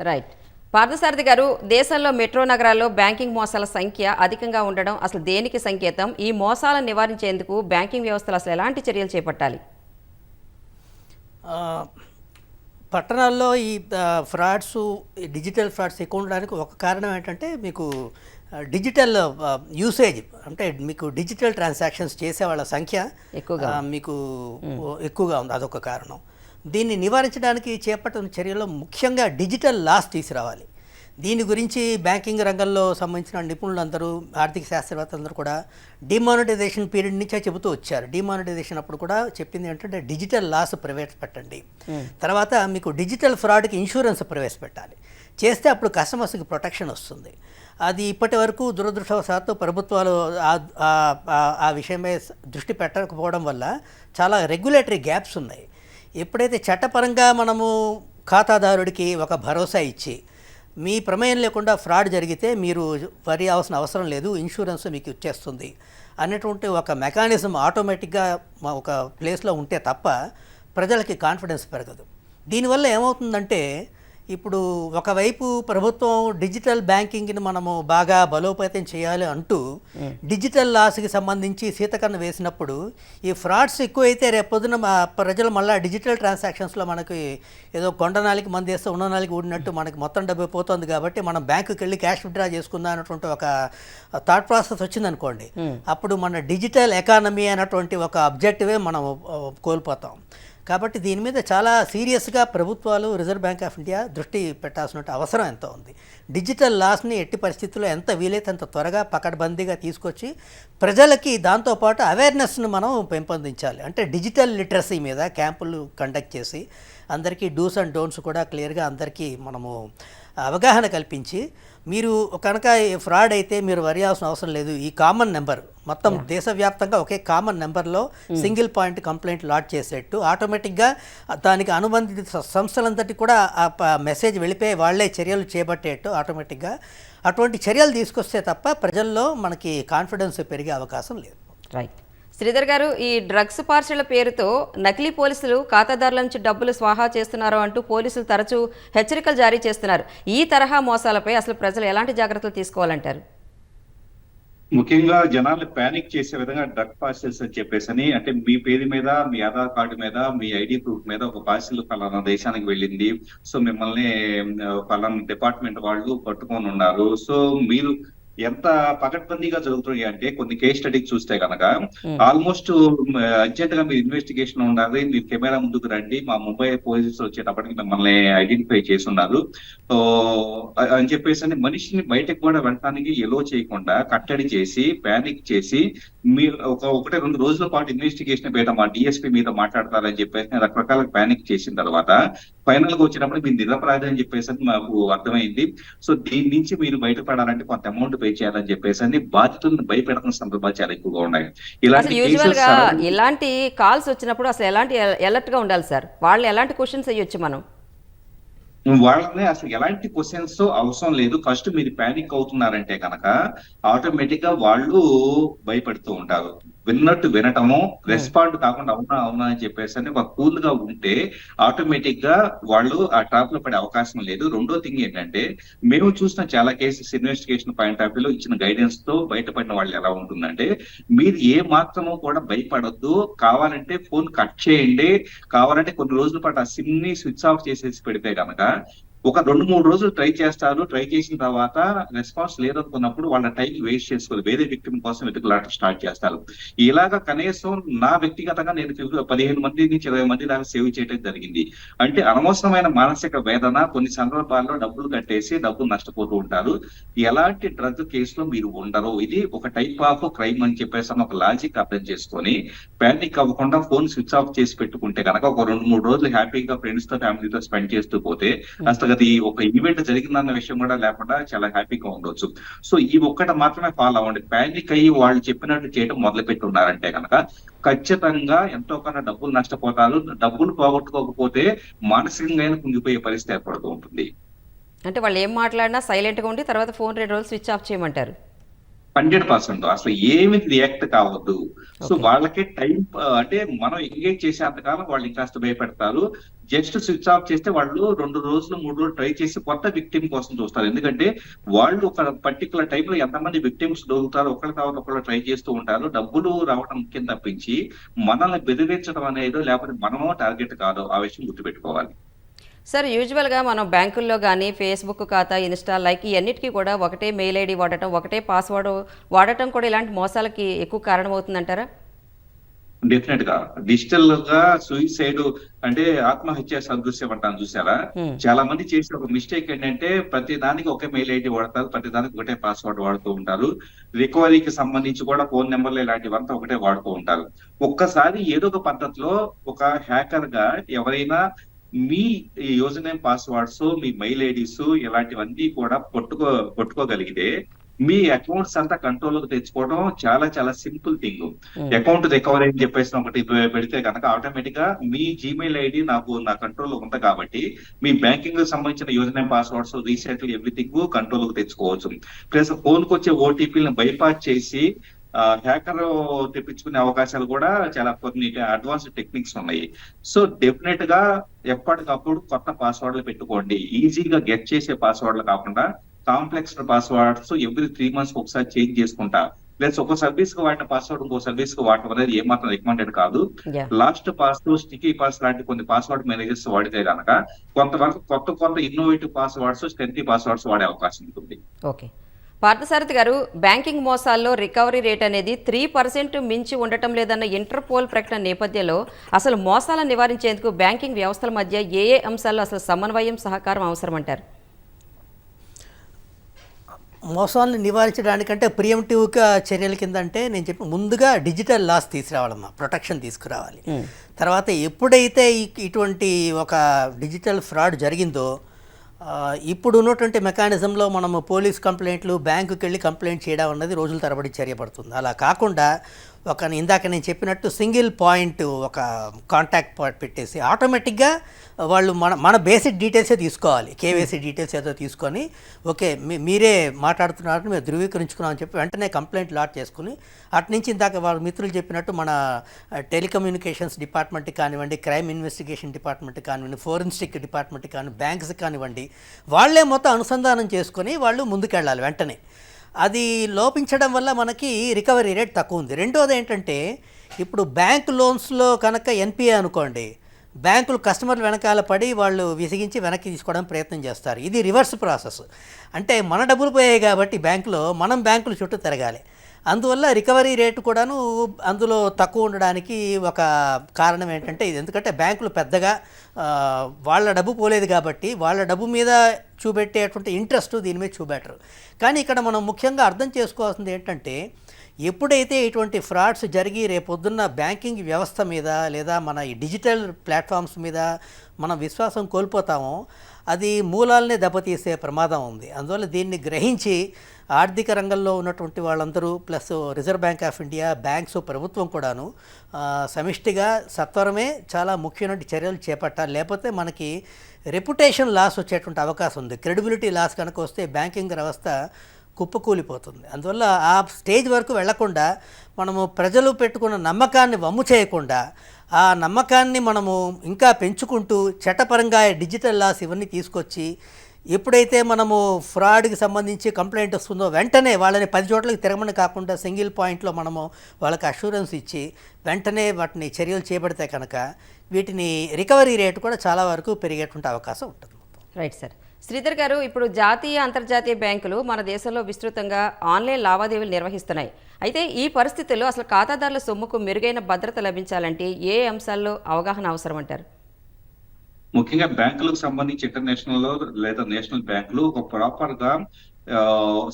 [SPEAKER 1] రైట్ పార్థసారథి గారు దేశంలో మెట్రో నగరాల్లో బ్యాంకింగ్ మోసాల సంఖ్య అధికంగా ఉండడం అసలు దేనికి సంకేతం? ఈ మోసాలను నివారించేందుకు బ్యాంకింగ్ వ్యవస్థలు అసలు ఎలాంటి చర్యలు చేపట్టాలి?
[SPEAKER 2] పట్టణాల్లో ఈ ఫ్రాడ్స్ డిజిటల్ ఫ్రాడ్స్ ఎక్కువ ఉండడానికి ఒక కారణం ఏంటంటే మీకు డిజిటల్ యూసేజ్ అంటే మీకు డిజిటల్ ట్రాన్సాక్షన్స్ చేసే వాళ్ళ సంఖ్య
[SPEAKER 1] ఎక్కువగా
[SPEAKER 2] మీకు ఎక్కువగా ఉంది. అదొక కారణం. దీన్ని నివారించడానికి చేపట్టిన చర్యల్లో ముఖ్యంగా డిజిటల్ లాస్ తీసుకురావాలి. దీని గురించి బ్యాంకింగ్ రంగంలో సంబంధించిన నిపుణులందరూ ఆర్థిక శాస్త్రవేత్తలందరూ కూడా డిమానిటైజేషన్ పీరియడ్ నుంచే చెబుతూ వచ్చారు. డిమానిటైజేషన్ అప్పుడు కూడా చెప్పింది ఏంటంటే డిజిటల్ లాస్ ప్రవేశపెట్టండి. తర్వాత మీకు డిజిటల్ ఫ్రాడ్కి ఇన్సూరెన్స్ ప్రవేశపెట్టాలి. చేస్తే అప్పుడు కస్టమర్స్కి ప్రొటెక్షన్ వస్తుంది. అది ఇప్పటి వరకు దురదృష్టవశాత్తు ప్రభుత్వాలు ఆ- విషయమే దృష్టి పెట్టకపోవడం వల్ల చాలా రెగ్యులేటరీ గ్యాప్స్ ఉన్నాయి. ఎప్పుడైతే చట్టపరంగా మనము ఖాతాదారుడికి ఒక భరోసా ఇచ్చి మీ ప్రమేయం లేకుండా ఫ్రాడ్ జరిగితే మీరు వరి అవసరం అవసరం లేదు ఇన్సూరెన్స్ మీకు ఇచ్చేస్తుంది అనేటువంటి ఒక మెకానిజం ఆటోమేటిక్గా మా ఒక ప్లేస్లో ఉంటే తప్ప ప్రజలకి కాన్ఫిడెన్స్ పెరగదు. దీనివల్ల ఏమవుతుందంటే ఇప్పుడు ఒకవైపు ప్రభుత్వం డిజిటల్ బ్యాంకింగ్ని మనము బాగా బలోపేతం చేయాలి అంటూ డిజిటల్ లాస్కి సంబంధించి సీతకన్ను వేసినప్పుడు ఈ ఫ్రాడ్స్ ఎక్కువైతే రేపొద్దున ప్రజలు మళ్ళీ డిజిటల్ ట్రాన్సాక్షన్స్లో మనకి ఏదో కొండనాలికి మంది వేస్తే ఉన్ననాలికి ఊడినట్టు మనకి మొత్తం డబ్బు పోతుంది కాబట్టి మనం బ్యాంకుకి వెళ్ళి క్యాష్ విత్డ్రా చేసుకుందాం అన్నటువంటి ఒక థాట్ ప్రాసెస్ వచ్చిందనుకోండి. అప్పుడు మన డిజిటల్ ఎకానమీ అన్నటువంటి ఒక అబ్జెక్టివే మనం కోల్పోతాం. కాబట్టి దీని మీద చాలా సీరియస్గా ప్రభుత్వాలు రిజర్వ్ బ్యాంక్ ఆఫ్ ఇండియా దృష్టి పెట్టాల్సిన అవసరం ఎంతో ఉంది. డిజిటల్ లాస్ని ఎట్టి పరిస్థితుల్లో ఎంత వీలైతే అంత త్వరగా పకడ్బందీగా తీసుకొచ్చి ప్రజలకి దాంతోపాటు అవేర్నెస్ను మనం పెంపొందించాలి. అంటే డిజిటల్ లిటరసీ మీద క్యాంపులు కండక్ట్ చేసి అందరికీ డూస్ అండ్ డోంట్స్ కూడా క్లియర్గా అందరికీ మనము అవగాహన కల్పించి మీరు కనుక ఫ్రాడ్ అయితే మీరు వరియాల్సిన అవసరం లేదు. ఈ కామన్ నెంబర్ మొత్తం దేశవ్యాప్తంగా ఒకే కామన్ నెంబర్లో సింగిల్ పాయింట్ కంప్లైంట్ లాట్ చేసేట్టు ఆటోమేటిక్గా దానికి అనుబంధిత సంస్థలంతటి కూడా ఆ మెసేజ్ వెళ్ళిపోయి వాళ్ళే చర్యలు చేపట్టేట్టు ఆటోమేటిక్గా అటువంటి చర్యలు తీసుకొస్తే తప్ప ప్రజల్లో మనకి కాన్ఫిడెన్స్ పెరిగే అవకాశం లేదు.
[SPEAKER 1] రైట్ శ్రీధర్ గారు ఈ డ్రగ్స్ పార్సళ్ళ పేరుతో నకిలీ పోలీసులు ఖాతాదారుల నుంచి డబ్బులు స్వాహా చేస్తున్నారు అంటూ పోలీసులు తరచూ హెచ్చరికలు జారీ చేస్తున్నారు. ఈ తరహా మోసాలపై అసలు ప్రజలు ఎలాంటి జాగ్రత్తలు తీసుకోవాలంటారు?
[SPEAKER 3] ముఖ్యంగా జనాలు పానిక్ చేసే విధంగా డ్రగ్ పార్సిల్స్ అని చెప్పేసి అంటే మీ పేరు మీద మీ ఆధార్ కార్డు మీద మీ ఐడి ప్రూఫ్ మీద ఒక పార్సిల్ ఫలానా దేశానికి వెళ్ళింది. సో మిమ్మల్ని ఫలానా డిపార్ట్మెంట్ వాళ్ళు పట్టుకొని ఉన్నారు. సో మీరు ఎంత పకడ్బందీగా జరుగుతున్నాయి అంటే కొన్ని కేస్ స్టడీస్ చూస్తే కనుక ఆల్మోస్ట్ అర్జెంట్గా మీరు ఇన్వెస్టిగేషన్ ఉండాలి మీరు కెమెరా ముందుకు రండి మా ముంబై పోలీసులు వచ్చేటప్పటికి మిమ్మల్ని ఐడెంటిఫై చేసి ఉన్నారు. అని చెప్పేసి అని మనిషిని బయటకు కూడా వెళ్ళడానికి ఎలో చేయకుండా కట్టడి చేసి ప్యానిక్ చేసి మీరు ఒక ఒకటి రెండు రోజుల పాటు ఇన్వెస్టిగేషన్ మీద మా డిఎస్పీ మీద మాట్లాడతారని చెప్పేసి రకరకాల ప్యానిక్ చేసిన తర్వాత ఫైనల్గా వచ్చినప్పుడు మీరు నిరపరాధి అని చెప్పేసి మాకు అర్థమైంది. సో దీని నుంచి మీరు బయటపడాలంటే కొంత అమౌంట్ పే చేయాలని చెప్పేసి అని బాధితులను భయపెడుతున్న సందర్భాలు చాలా ఎక్కువగా ఉన్నాయి. ఇలాంటి యూజువల్గా
[SPEAKER 1] ఇలాంటి కాల్స్ వచ్చినప్పుడు అసలు ఎలాంటి అలర్ట్గా ఉండాలి సార్? వాళ్ళు ఎలాంటి క్వశ్చన్స్ అయ్యొచ్చు మనం?
[SPEAKER 3] వాళ్ళని అసలు ఎలాంటి క్వశ్చన్స్ అవసరం లేదు. ఫస్ట్ మీరు పానిక్ అవుతున్నారంటే కనుక ఆటోమేటిక్గా వాళ్ళు భయపడుతూ ఉంటారు. విన్నట్టు వినటము రెస్పాండ్ కాకుండా అవునా అవునా అని చెప్పేసి అని ఒక కూల్గా ఉంటే ఆటోమేటిక్గా వాళ్ళు ఆ ట్రాప్లో పడే అవకాశం లేదు. రెండో థింగ్ ఏంటంటే మేము చూసిన చాలా కేసెస్ ఇన్వెస్టిగేషన్ పాయింట్ ఆఫ్ వ్యూలో ఇచ్చిన గైడెన్స్తో బయటపడిన వాళ్ళు ఎలా ఉంటుందంటే మీరు ఏ మాత్రము కూడా భయపడొద్దు. కావాలంటే ఫోన్ కట్ చేయండి. కావాలంటే కొన్ని రోజుల పాటు ఆ సిమ్ని స్విచ్ ఆఫ్ చేసేసి పెడితే కనుక ఒక రెండు మూడు రోజులు ట్రై చేస్తారు ట్రై చేసిన తర్వాత రెస్పాన్స్ లేదనుకున్నప్పుడు వాళ్ళ టైం వేస్ట్ చేసుకోవాలి. వేరే వ్యక్తి కోసం వెతుకులాట స్టార్ట్ చేస్తారు. ఇలాగా కనీసం నా వ్యక్తిగతంగా నేను పదిహేను మంది నుంచి ఇరవై మంది దాకా సేవ్ చేయడం జరిగింది. అంటే అనవసరమైన మానసిక వేదన కొన్ని సందర్భాల్లో డబ్బులు కట్టేసి డబ్బులు నష్టపోతూ ఉంటారు. ఎలాంటి డ్రగ్ కేసులో మీరు ఉండరు. ఇది ఒక టైప్ ఆఫ్ క్రైమ్ అని చెప్పేసి ఒక లాజిక్ అర్థం చేసుకొని ప్యానిక్ అవ్వకుండా ఫోన్ స్విచ్ ఆఫ్ చేసి పెట్టుకుంటే కనుక ఒక రెండు మూడు రోజులు హ్యాపీగా ఫ్రెండ్స్తో ఫ్యామిలీతో స్పెండ్ చేస్తూ పోతే అసలు అది ఒక ఈవెంట్ జరిగిందన్న విషయం కూడా లేకుండా చాలా హ్యాపీగా ఉండొచ్చు. సో ఈ ఒక్కటి మాత్రమే ఫాలో అవ్వండి. ప్యానిక్ అయ్యి వాళ్ళు చెప్పినట్టు చేయడం మొదలు పెట్టి ఉన్నారంటే కనుక ఖచ్చితంగా ఎంతో కన్నా డబ్బులు నష్టపోతారు. డబ్బులు పోగొట్టుకోకపోతే మానసికంగా కుంగిపోయే పరిస్థితి ఏర్పడుతూ ఉంటుంది.
[SPEAKER 1] అంటే వాళ్ళు ఏం మాట్లాడినా సైలెంట్గా ఉండి తర్వాత ఫోన్ రెండు రోజులు స్విచ్ ఆఫ్ చేయమంటారు.
[SPEAKER 3] హండ్రెడ్ పర్సెంట్ అసలు ఏమి రియాక్ట్ కావద్దు. సో. వాళ్ళకి టైం అంటే మనం ఎంగేజ్ చేసేంతకాలం వాళ్ళు ఇంకాస్త భయపెడతారు. జస్ట్ స్విచ్ ఆఫ్ చేస్తే వాళ్ళు రెండు రోజులు మూడు రోజులు ట్రై చేసి కొత్త విక్టిమ్ కోసం చూస్తారు. ఎందుకంటే వాళ్ళు ఒక పర్టికులర్ టైంలో ఎంతమంది విక్టిమ్స్ దొరుకుతారో ఒకరి తర్వాత ఒకళ్ళు ట్రై చేస్తూ ఉంటారు. డబ్బులు రావడం ముఖ్యం తప్పించి మనల్ని బెదిరించడం అనేది లేకపోతే మనమో టార్గెట్ కాదో ఆ విషయం గుర్తుపెట్టుకోవాలి.
[SPEAKER 1] సార్ యూజువల్గా మనం బ్యాంకుల్లో కానీ ఫేస్బుక్ ఖాతా ఇన్స్టా లైక్ ఇవన్నిటికీ కూడా ఒకటే మెయిల్ ఐడి వాడటం ఒకటే పాస్వర్డ్ వాడటం కూడా ఇలాంటి మోసాలకి ఎక్కువ కారణమవుతుందంటారా?
[SPEAKER 3] డెఫినెట్గా. డిజిటల్గా సూసైడ్ అంటే ఆత్మహత్య సదృశ్యం అంటాను చూసారా. చాలా మంది చేసే ఒక మిస్టేక్ ఏంటంటే ప్రతి దానికి ఒకే మెయిల్ ఐడి వాడతారు ప్రతి దానికి ఒకటే పాస్వర్డ్ వాడుతూ ఉంటారు. రికవరీకి సంబంధించి కూడా ఫోన్ నెంబర్లు ఇలాంటివంతా ఒకటే వాడుతూ ఉంటారు. ఒక్కసారి ఏదో ఒక పద్ధతిలో ఒక హ్యాకర్గా ఎవరైనా మీ యూజర్ నేమ్ పాస్వర్డ్స్ మీ మెయిల్ ఐడీస్ ఇలాంటివన్నీ కూడా పట్టుకో పట్టుకోగలిగితే మీ అకౌంట్స్ అంతా కంట్రోల్లోకి తెచ్చుకోవడం చాలా చాలా సింపుల్ థింగ్. అకౌంట్ రికవరీ అని చెప్పేసి ఒకటి పెడితే కనుక ఆటోమేటిక్గా మీ జీమెయిల్ ఐడి నాకు నా కంట్రోల్ ఉంది కాబట్టి మీ బ్యాంకింగ్ సంబంధించిన user name passwords recent everything కంట్రోల్లోకి తెచ్చుకోవచ్చు. ప్లస్ ఫోన్కి వచ్చే ఓటీపీలను బైపాస్ చేసి హ్యాకర్ తెప్పించుకునే అవకాశాలు కూడా చాలా కొన్ని అడ్వాన్స్డ్ టెక్నిక్స్ ఉన్నాయి. సో డెఫినెట్గా ఎప్పటికప్పుడు కొత్త పాస్వర్డ్లు పెట్టుకోండి. ఈజీగా గెట్ చేసే పాస్వర్డ్లు కాకుండా complex passwords every three months ఒకసారి చేంజ్ చేసుకుంటా. ప్లస్ ఒక సర్వీస్కి వాడిన పాస్వర్డ్ ఇంకో సర్వీస్కి వాడటం అనేది ఏమాత్రం రికమెండెడ్ కాదు. లాస్ట్ పాస్ స్టికీ పాస్ లాంటి కొన్ని పాస్వర్డ్ మేనేజర్స్ వాడితే కనుక కొంతవరకు కొత్త కొత్త ఇన్నోవేటివ్ పాస్వర్డ్స్ స్ట్రెంతీ పాస్వర్డ్స్ వాడే అవకాశం ఉంటుంది.
[SPEAKER 1] ఓకే. పార్థసారథి గారు బ్యాంకింగ్ మోసాల్లో రికవరీ రేట్ అనేది త్రీ పర్సెంట్ మించి ఉండటం లేదన్న ఇంటర్పోల్ ప్రకటన నేపథ్యంలో అసలు మోసాలను నివారించేందుకు బ్యాంకింగ్ వ్యవస్థల మధ్య ఏ ఏ అంశాల్లో అసలు సమన్వయం సహకారం అవసరం అంటారు
[SPEAKER 2] మోసాలను నివారించడానికంటే ప్రియంటివ్గా చర్యల కింద అంటే నేను చెప్పి ముందుగా డిజిటల్ లాస్ తీసుకురావాలమ్మా ప్రొటెక్షన్ తీసుకురావాలి. తర్వాత ఎప్పుడైతే ఇటువంటి ఒక డిజిటల్ ఫ్రాడ్ జరిగిందో ఇప్పుడు ఉన్నటువంటి మెకానిజంలో మనము పోలీస్ కంప్లైంట్లు బ్యాంకుకి వెళ్ళి కంప్లైంట్ చేయడం అన్నది రోజుల తరబడి చర్య పడుతుంది అలా కాకుండా ఒక ఇందాక నేను చెప్పినట్టు సింగిల్ పాయింట్ ఒక కాంటాక్ట్ పాయింట్ పెట్టేసి ఆటోమేటిక్గా వాళ్ళు మన మన బేసిక్ డీటెయిల్సే తీసుకోవాలి. కేవైసీ డీటెయిల్స్ ఏదో తీసుకొని ఓకే మీ మీరే మాట్లాడుతున్నారని మేము ధృవీకరించుకున్నామని చెప్పి వెంటనే కంప్లైంట్ లాట్ చేసుకుని అటు నుంచి ఇందాక వాళ్ళ మిత్రులు చెప్పినట్టు మన టెలికమ్యూనికేషన్స్ డిపార్ట్మెంట్ కానివ్వండి క్రైమ్ ఇన్వెస్టిగేషన్ డిపార్ట్మెంట్ కానివ్వండి ఫోరెన్సిక్ డిపార్ట్మెంట్ కానివ్వండి బ్యాంక్స్ కానివ్వండి వాళ్ళే మొత్తం అనుసంధానం చేసుకొని వాళ్ళు ముందుకెళ్ళాలి వెంటనే. అది లోపించడం వల్ల మనకి రికవరీ రేట్ తక్కువ ఉంది రెండోది ఏంటంటే ఇప్పుడు బ్యాంక్ లోన్స్లో కనుక ఎన్పిఏ అనుకోండి బ్యాంకులు కస్టమర్లు వెనకాల పడి వాళ్ళు విసిగించి వెనక్కి తీసుకోవడం ప్రయత్నం చేస్తారు. ఇది రివర్స్ ప్రాసెస్. అంటే మన డబ్బులు పోయాయి కాబట్టి బ్యాంకులో మనం బ్యాంకులు చుట్టూ తిరగాలి. అందువల్ల రికవరీ రేటు కూడాను అందులో తక్కువ ఉండడానికి ఒక కారణం ఏంటంటే ఇది. ఎందుకంటే బ్యాంకులు పెద్దగా వాళ్ళ డబ్బు పోలేదు కాబట్టి వాళ్ళ డబ్బు మీద చూపెట్టేటువంటి ఇంట్రెస్ట్ దీని మీద చూపెట్టరు. కానీ ఇక్కడ మనం ముఖ్యంగా అర్థం చేసుకోవాల్సింది ఏంటంటే ఎప్పుడైతే ఇటువంటి ఫ్రాడ్స్ జరిగి రేపొద్దున్న బ్యాంకింగ్ వ్యవస్థ మీద లేదా మన ఈ డిజిటల్ ప్లాట్ఫామ్స్ మీద మనం విశ్వాసం కోల్పోతామో అది మూలాలనే దెబ్బతీసే ప్రమాదం ఉంది. అందువల్ల దీన్ని గ్రహించి ఆర్థిక రంగంలో ఉన్నటువంటి వాళ్ళందరూ plus reserve bank of India banks ప్రభుత్వం కూడాను సమిష్టిగా సత్వరమే చాలా ముఖ్యమైన చర్యలు చేపట్టాలి. లేకపోతే మనకి రెప్యుటేషన్ లాస్ వచ్చేటువంటి అవకాశం ఉంది. క్రెడిబిలిటీ లాస్ కనుక వస్తే బ్యాంకింగ్ వ్యవస్థ కుప్పకూలిపోతుంది. అందువల్ల ఆ స్టేజ్ వరకు వెళ్ళకుండా మనము ప్రజలు పెట్టుకున్న నమ్మకాన్ని వమ్ము చేయకుండా ఆ నమ్మకాన్ని మనము ఇంకా పెంచుకుంటూ చట్టపరంగా డిజిటల్ లాస్ ఇవన్నీ తీసుకొచ్చి ఎప్పుడైతే మనము ఫ్రాడ్కి సంబంధించి కంప్లైంట్ వస్తుందో వెంటనే వాళ్ళని పది చోట్లకి తిరగమని కాకుండా సింగిల్ పాయింట్లో మనము వాళ్ళకి అష్యూరెన్స్ ఇచ్చి వెంటనే వాటిని చర్యలు చేపడితే కనుక వీటిని రికవరీ రేటు కూడా చాలా వరకు పెరిగేటువంటి అవకాశం ఉంటుంది.
[SPEAKER 1] Right sir. శ్రీధర్ గారు ఇప్పుడు జాతీయ అంతర్జాతీయ బ్యాంకులు మన దేశంలో విస్తృతంగా ఆన్లైన్ లావాదేవీలు నిర్వహిస్తున్నాయి. అయితే ఈ పరిస్థితుల్లో అసలు ఖాతాదారుల సొమ్ముకు మెరుగైన భద్రత లభించాలంటే ఏ అంశాల్లో అవగాహన అవసరం అంటారు?
[SPEAKER 3] ముఖ్యంగా బ్యాంకులకు సంబంధించి ఇంటర్నేషనల్లో లేదా నేషనల్ బ్యాంకులు ఒక ప్రాపర్గా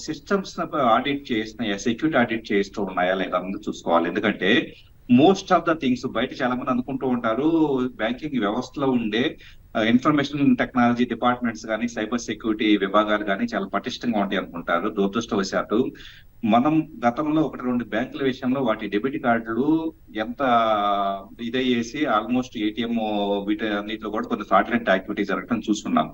[SPEAKER 3] సిస్టమ్స్ ఆడిట్ చేసిన సెక్యూరిటీ ఆడిట్ చేస్తూ ఉన్నాయా లేదా అన్నది చూసుకోవాలి. ఎందుకంటే మోస్ట్ ఆఫ్ ద థింగ్స్ బయట చాలా మంది అనుకుంటూ ఉంటారు బ్యాంకింగ్ వ్యవస్థలో ఉండే ఇన్ఫర్మేషన్ టెక్నాలజీ డిపార్ట్మెంట్స్ కానీ సైబర్ సెక్యూరిటీ విభాగాలు కానీ చాలా పటిష్టంగా ఉంటాయి అనుకుంటారు. దురదృష్టవశాత్తు మనం గతంలో ఒకటి రెండు బ్యాంకుల విషయంలో వాటి డెబిట్ కార్డులు ఎంత ఇదయ్యేసి ఆల్మోస్ట్ ఏటీఎం వీటి అన్నిటిలో కూడా కొన్ని ఫ్రాడ్లెంట్ యాక్టివిటీ జరగడం చూస్తున్నాం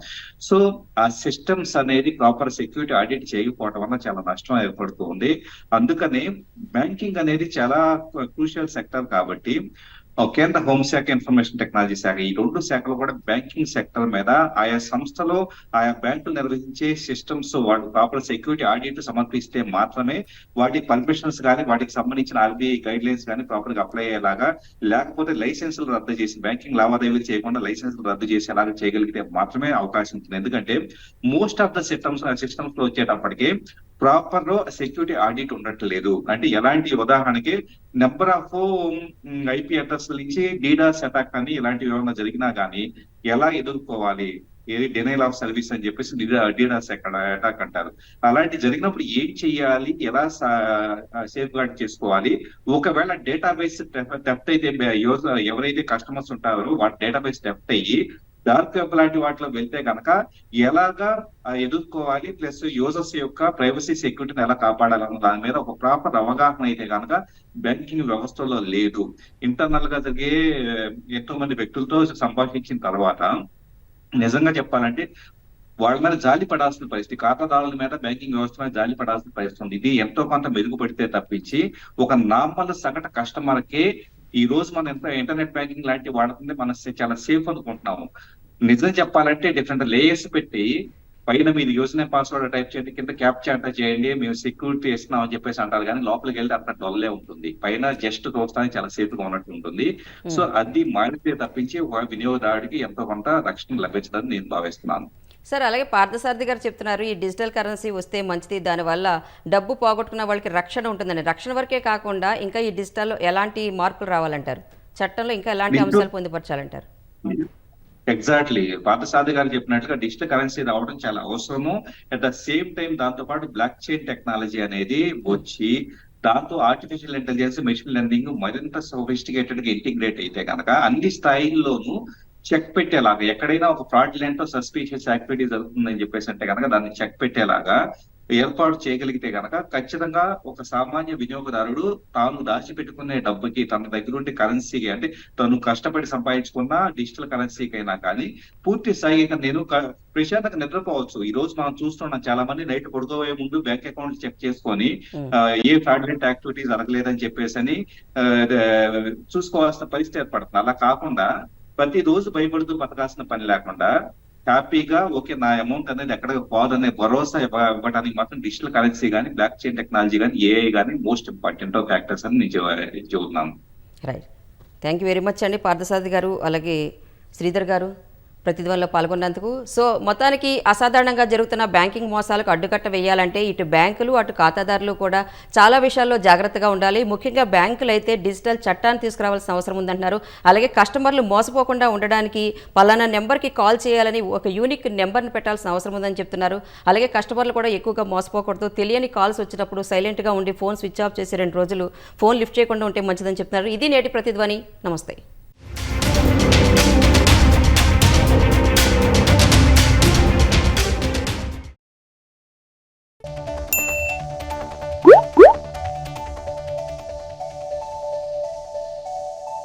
[SPEAKER 3] సో ఆ సిస్టమ్స్ అనేది ప్రాపర్ సెక్యూరిటీ ఆడిట్ చేయకపోవడం వల్ల చాలా నష్టం ఏర్పడుతుంది అందుకనే బ్యాంకింగ్ అనేది చాలా క్రూషియల్ సెక్టర్ కాబట్టి కేంద్ర హోంశాఖ ఇన్ఫర్మేషన్ టెక్నాలజీ శాఖ ఈ రెండు శాఖలు కూడా బ్యాంకింగ్ సెక్టర్ మీద ఆయా సంస్థలో ఆయా బ్యాంకులు నిర్వహించే సిస్టమ్స్ వాటి ప్రాపర్ సెక్యూరిటీ ఆడిట్ సమర్పిస్తే మాత్రమే వాటి పర్మిషన్స్ కానీ వాటికి సంబంధించిన ఆర్బీఐ గైడ్ లైన్స్ కానీ ప్రాపర్గా అప్లై అయ్యేలాగా లేకపోతే లైసెన్సులు రద్దు చేసి బ్యాంకింగ్ లావాదేవీలు చేయకుండా లైసెన్సులు రద్దు చేసేలాగా చేయగలిగితే మాత్రమే అవకాశం ఉంటుంది. ఎందుకంటే మోస్ట్ ఆఫ్ ద సిస్టమ్స్ సిస్టమ్స్లో వచ్చేటప్పటికి ప్రాపర్ సెక్యూరిటీ ఆడిట్ ఉండట్లేదు. అంటే ఎలాంటి ఉదాహరణకి నెంబర్ ఆఫ్ ఐపీ అడ్రస్ నుంచి డీడాస్ అటాక్ కానీ ఇలాంటివి ఏమైనా జరిగినా కానీ ఎలా ఎదుర్కోవాలి? ఏది డినైల్ ఆఫ్ సర్వీస్ అని చెప్పేసి డీడాస్ అక్కడ అటాక్ అంటారు. అలాంటి జరిగినప్పుడు ఏం చెయ్యాలి? ఎలా సేఫ్ గార్డ్ చేసుకోవాలి? ఒకవేళ డేటాబేస్ డెప్త్ అయితే ఎవరైతే కస్టమర్స్ ఉంటారో వాటి డేటాబేస్ డెప్త్ అయ్యి డార్క్ వెబ్ లాంటి వాటిలో వెళ్తే కనుక ఎలాగా ఎదుర్కోవాలి ప్లస్ యూజర్స్ యొక్క ప్రైవసీ సెక్యూరిటీని ఎలా కాపాడాలన్న దాని మీద ఒక ప్రాపర్ అవగాహన అయితే కనుక బ్యాంకింగ్ వ్యవస్థలో లేదు. ఇంటర్నల్గా జరిగే ఎంతో మంది వ్యక్తులతో సంభాషించిన తర్వాత నిజంగా చెప్పాలంటే వాళ్ళ మీద జాలి పడాల్సిన పరిస్థితి ఖాతాదారుల మీద బ్యాంకింగ్ వ్యవస్థ మీద జాలి పడాల్సిన పరిస్థితి ఉంది. ఇది ఎంతో కొంత మెరుగుపడితే తప్పించి ఒక నార్మల్ సగటు కస్టమర్కే ఈ రోజు మనం ఎంత ఇంటర్నెట్ బ్యాంకింగ్ లాంటివి వాడుతుంది మనం చాలా సేఫ్ అనుకుంటున్నాము. నిజం చెప్పాలంటే డిఫరెంట్ లేయర్స్ పెట్టి పైన మీరు యూజర్ పాస్వర్డ్ టైప్ చేయండి కింద క్యాప్చర్ అంతా చేయండి మేము సెక్యూరిటీ ఇస్తున్నాం అని చెప్పేసి అంటారు కానీ లోపలికి వెళ్తే అంత డొల్లే ఉంటుంది. పైన జస్ట్ చూస్తానికి చాలా సేఫ్గా ఉన్నట్టు ఉంటుంది. సో అది మారితే తప్పించి వినియోగదారుడికి ఎంతో కొంత రక్షణ లభించదని నేను భావిస్తున్నాను.
[SPEAKER 1] సార్ అలాగే పార్థసారథి గారు చెప్తున్నారు ఈ డిజిటల్ కరెన్సీ వస్తే మంచిది దానివల్ల డబ్బు పోగొట్టుకున్న వాళ్ళకి రక్షణ ఉంటుందని రక్షణ వరకే కాకుండా ఇంకా ఈ డిజిటల్ ఎలాంటి మార్పులు రావాలంటారు? చట్టంలో ఇంకా ఎలాంటి అంశాలు పొందుపరచాలంటారు?
[SPEAKER 3] ఎగ్జాక్ట్లీ పార్థసారథి గారు చెప్పినట్టుగా డిజిటల్ కరెన్సీ రావడం చాలా అవసరము. అట్ ద సేమ్ టైం దాంతో పాటు బ్లాక్ చైన్ టెక్నాలజీ అనేది వచ్చి దాంతో ఆర్టిఫిషియల్ ఇంటెలిజెన్స్ మెషిన్ లెర్నింగ్ మరింత సోఫిస్టికేటెడ్గా ఇంటిగ్రేట్ అయితే కనుక అన్ని స్థాయిల్లోనూ చెక్ పెట్టేలాగా ఎక్కడైనా ఒక ఫ్రాడ్లెంట్ సస్పీషియస్ యాక్టివిటీ జరుగుతుందని చెప్పేసి అంటే కనుక దాన్ని చెక్ పెట్టేలాగా ఏర్పాటు చేయగలిగితే కనుక ఖచ్చితంగా ఒక సామాన్య వినియోగదారుడు తాను దాచిపెట్టుకునే డబ్బుకి తన దగ్గర ఉండే కరెన్సీకి అంటే తను కష్టపడి సంపాదించుకున్న డిజిటల్ కరెన్సీకైనా కానీ పూర్తి స్థాయిగా నేను ప్రశాంతంగా నిద్రపోవచ్చు. ఈ రోజు మనం చూస్తున్నాం చాలా మంది నైట్ పడుకోబోయే ముందు బ్యాంక్ అకౌంట్ చెక్ చేసుకొని ఏ ఫ్రాడ్లెంట్ యాక్టివిటీస్ జరగలేదని చెప్పేసి అని చూసుకోవాల్సిన పరిస్థితి ఏర్పడుతుంది. అలా కాకుండా ప్రతి రోజు భయపడుతూ బతకాల్సిన పని లేకుండా హ్యాపీగా ఓకే నా అమౌంట్ అనేది ఎక్కడ పోదనే భరోసా ఇవ్వడానికి మాత్రం డిజిటల్ కరెన్సీ కానీ బ్లాక్ చైన్ టెక్నాలజీ కానీ ఏఐ కానీ మోస్ట్ ఇంపార్టెంట్ ఫ్యాక్టర్స్ అని నేను చెబుతున్నాను.
[SPEAKER 1] Right thank you very much అండి పార్థసారథి గారు అలాగే శ్రీధర్ గారు. ప్రతిధ్వనిలో పాల్గొన్నందుకు. సో మొత్తానికి అసాధారణంగా జరుగుతున్న బ్యాంకింగ్ మోసాలకు అడ్డుకట్ట వేయాలంటే ఇటు బ్యాంకులు అటు ఖాతాదారులు కూడా చాలా విషయాల్లో జాగ్రత్తగా ఉండాలి. ముఖ్యంగా బ్యాంకులు అయితే డిజిటల్ చట్టాన్ని తీసుకురావాల్సిన అవసరం ఉందంటున్నారు. అలాగే కస్టమర్లు మోసపోకుండా ఉండడానికి పలానా నెంబర్కి కాల్ చేయాలని ఒక యూనిక్ నెంబర్ని పెట్టాల్సిన అవసరం ఉందని చెప్తున్నారు. అలాగే కస్టమర్లు కూడా ఎక్కువగా మోసపోకూడదు. తెలియని కాల్స్ వచ్చినప్పుడు సైలెంట్గా ఉండి ఫోన్ స్విచ్ ఆఫ్ చేసి రెండు రోజులు ఫోన్ లిఫ్ట్ చేయకుండా ఉంటే మంచిదని చెప్తున్నారు. ఇది నేటి ప్రతిధ్వని. నమస్తే.